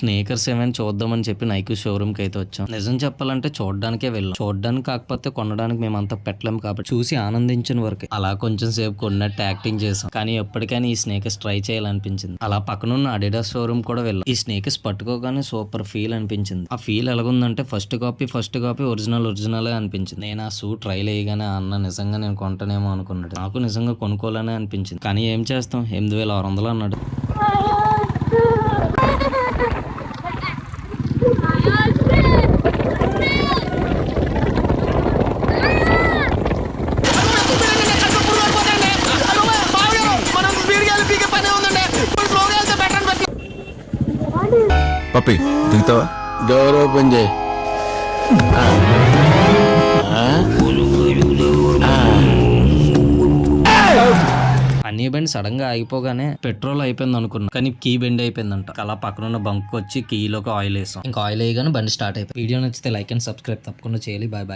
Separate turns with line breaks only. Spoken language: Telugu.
స్నేకర్స్ ఏమైనా చూద్దామని చెప్పి నైక్ షోరూమ్కి అయితే వచ్చాం. నిజం చెప్పాలంటే చూడడానికే వెళ్ళాం. చూడడానికి కాకపోతే కొనడానికి మేము అంత పెట్టలేం కాబట్టి చూసి ఆనందించిన వరకు అలా కొంచెం సేపు కొన్నట్టు యాక్టింగ్ చేసాం. కానీ ఎప్పటికైనా ఈ స్నేకర్స్ ట్రై చేయాలనిపించింది. అలా పక్కనున్న అడిడాస్ షోరూమ్ కూడా వెళ్ళాం. ఈ స్నేకర్స్ పట్టుకోగానే సూపర్ ఫీల్ అనిపించింది. ఆ feel ఎలాగుందంటే first copy first copy original original అనిపించింది. నేను ఆ షూ ట్రైల్ వేయగానే అన్న నిజంగా నేను కొంటనేమో అనుకున్నాడు. నాకు నిజంగా కొనుక్కోవాలనే అనిపించింది. కానీ ఏం చేస్తాం? ఎనిమిది వేల ఆరు వందలు అన్నాడు.
పప్పి దిగుతావా?
డోర్ ఓపెన్ చేయి.
అన్ని బండి సడన్గా ఆగిపోగానే పెట్రోల్ అయిపోయింది అనుకున్నా. కానీ కీ బెండ్ అయిపోయిందంట. అలా పక్కన ఉన్న బంక్ వచ్చి కీలోకి ఆయిల్ వేసాం. ఇంకా ఆయిల్ వేయగానే బండి స్టార్ట్ అయిపోయింది. వీడియో నచ్చితే లైక్ అండ్ సబ్స్క్రైబ్ తప్పకుండా చేయాలి. Bye bye.